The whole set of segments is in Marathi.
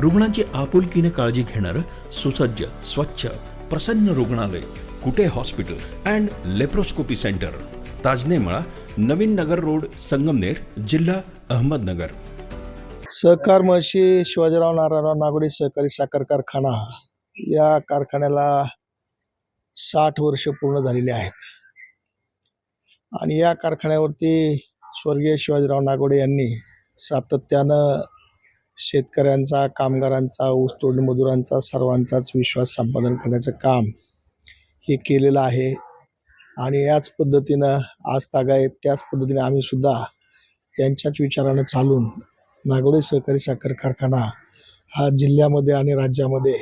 रुग्णांची आपुलकीने काळजी घेणारं सुसज्ज स्वच्छ प्रसन्न रुग्णालय Kute hospital and laparoscopy centre. Tajnemala Navin Nagar road Sangamner जिल्हा अहमदनगर. सहकार महर्षी शिवाजीराव नारायणराव नागोडे सहकारी साखर कारखाना या कारखान्याला साठ वर्ष पूर्ण झालेली आहेत. आणि या कारखान्यावरती स्वर्गीय शिवाजीराव नागोडे यांनी सातत्यानं शेतकऱ्यांचा कामगारांचा ऊसतोड मजुरांचा सर्वांचाच विश्वास संपादन करण्याचं काम हे केलेलं आहे. आणि याच पद्धतीनं आज तागायत त्याच पद्धतीने आम्ही सुद्धा त्यांच्याच विचारानं चालून नागोडे सहकारी साखर कारखाना हा जिल्ह्यामध्ये आणि राज्यामध्ये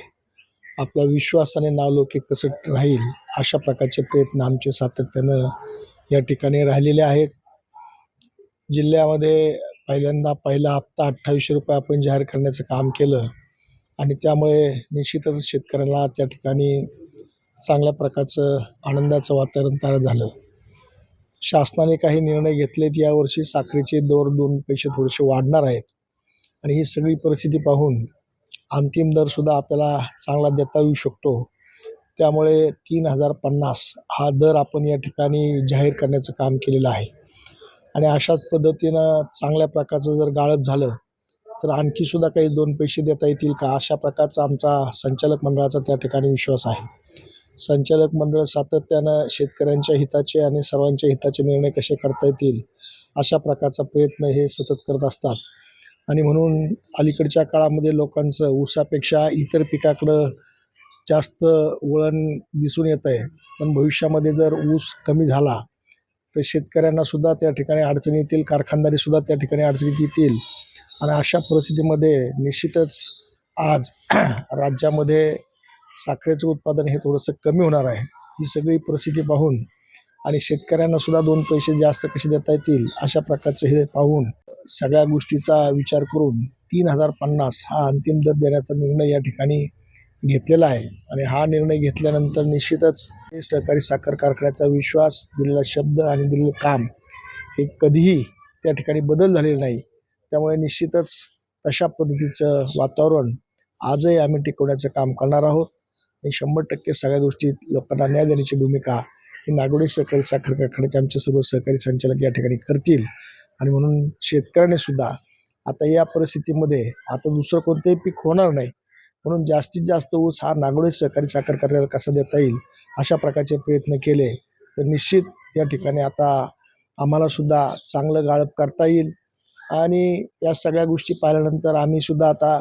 आपला विश्वासाने नावलौकिक कसं राहील अशा प्रकारचे प्रयत्न आमचे सातत्यानं या ठिकाणी राहिलेले आहेत. जिल्ह्यामध्ये पहिल्यांदा पहिला हप्ता अठ्ठावीसशे रुपये आपण जाहीर करण्याचं काम केलं आणि त्यामुळे निश्चितच शेतकऱ्याला त्या ठिकाणी चांगल्या प्रकारचं आनंदाचं वातावरण तयार झालं. शासनाने काही निर्णय घेतलेत यावर्षी साखरेचे दर दोन पैसे थोडेसे वाढणार आहेत आणि ही सगळी परिस्थिती पाहून अंतिम दरसुद्धा आपल्याला चांगला देता येऊ शकतो. त्यामुळे तीन हजार पन्नास हा दर आपण या ठिकाणी जाहीर करण्याचं काम केलेलं आहे. आणि अशाच पद्धतीनं चांगल्या प्रकारचं जर गाळप झालं तर आणखी सुद्धा काही दोन पैसे देता येतील का? अशा प्रकारचा आमचा संचालक मंडळाचा त्या ठिकाणी विश्वास आहे. संचालक मंडळ सातत्यानं शेतकऱ्यांच्या हिताचे आणि सर्वांच्या हिताचे निर्णय कसे करता येतील अशा प्रकारचा प्रयत्न हे सतत करत असतात. आणि म्हणून अलीकडच्या काळामध्ये लोकांचं ऊसापेक्षा इतर पिकाकडं जास्त वळण दिसून येत आहे पण भविष्यामध्ये जर ऊस कमी झाला तर शेतकऱ्यांना सुद्धा त्या ठिकाणी अडचणी येतील कारखानदारीसुद्धा त्या ठिकाणी अडचणीत येतील. आणि अशा परिस्थितीमध्ये निश्चितच आज राज्यामध्ये साखरेचं उत्पादन हे थोडंसं कमी होणार आहे. ही सगळी परिस्थिती पाहून आणि शेतकऱ्यांना सुद्धा दोन पैसे जास्त कसे देता येतील अशा प्रकारचं हे पाहून सगळ्या गोष्टीचा विचार करून तीन हजार पन्नास हा अंतिम दर देण्याचा निर्णय या ठिकाणी घेतलेला आहे. आणि हा निर्णय घेतल्यानंतर निश्चितच हे सहकारी साखर कारखान्याचा विश्वास दिलेला शब्द आणि दिलेलं काम हे कधीही त्या ठिकाणी बदल झालेला नाही. त्यामुळे निश्चितच तशा पद्धतीचं वातावरण आजही आम्ही टिकवण्याचं काम करणार आहोत. आणि शंभर टक्के सगळ्या गोष्टी लोकांना न्याय देण्याची भूमिका ही नागोडी सहकारी साखर कारखान्याचे आमचे सर्व सहकारी संचालक या ठिकाणी करतील. आणि म्हणून शेतकऱ्याने सुद्धा आता या परिस्थितीमध्ये आता दुसरं कोणतंही पीक होणार नाही म्हणून जास्तीत जास्त ऊस हा नागोडे सहकारी साखर कारखान्याला कसा देता येईल अशा प्रकारचे प्रयत्न केले तर निश्चित या ठिकाणी आता आम्हालासुद्धा चांगलं गाळप करता येईल. आणि या सगळ्या गोष्टी पाहिल्यानंतर आम्हीसुद्धा आता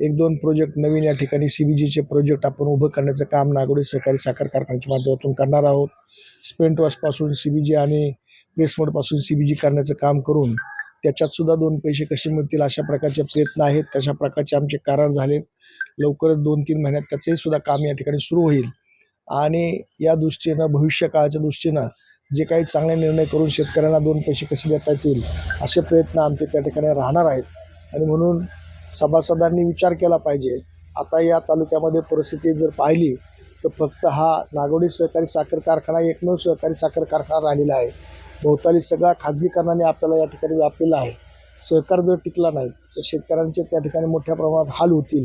एक दोन प्रोजेक्ट नवीन या ठिकाणी सी बी जीचे प्रोजेक्ट आपण उभं करण्याचं काम नागोडे सहकारी साखर कारखान्याच्या माध्यमातून करणार आहोत. स्पेंट वॉशपासून सी बी जी आणि प्लेसमोडपासून सी बी जी करण्याचं काम करून त्याच्यातसुद्धा दोन पैसे कसे मिळतील अशा प्रकारचे प्रयत्न आहेत तशा प्रकारचे आमचे करार झालेत. लवकरच दोन तीन महिन्यात त्याचंही सुद्धा काम या ठिकाणी सुरू होईल. आणि या दृष्टीनं भविष्यकाळाच्या दृष्टीनं जे काही चांगले निर्णय करून शेतकऱ्यांना दोन पैसे कसे देता येतील असे प्रयत्न आमचे त्या ठिकाणी राहणार आहेत. आणि म्हणून सभासदांनी विचार केला पाहिजे. आता या तालुक्यामध्ये परिस्थिती जर पाहिली तर फक्त हा नागोडी सहकारी साखर कारखाना एकमेव सहकारी साखर कारखाना राहिलेला आहे. भोवताली सगळा खाजगीकरणाने आपल्याला या ठिकाणी व्यापलेला आहे. सहकार जर टिकला नाही तर शेतकऱ्यांचे त्या ठिकाणी मोठ्या प्रमाणात हाल होतील.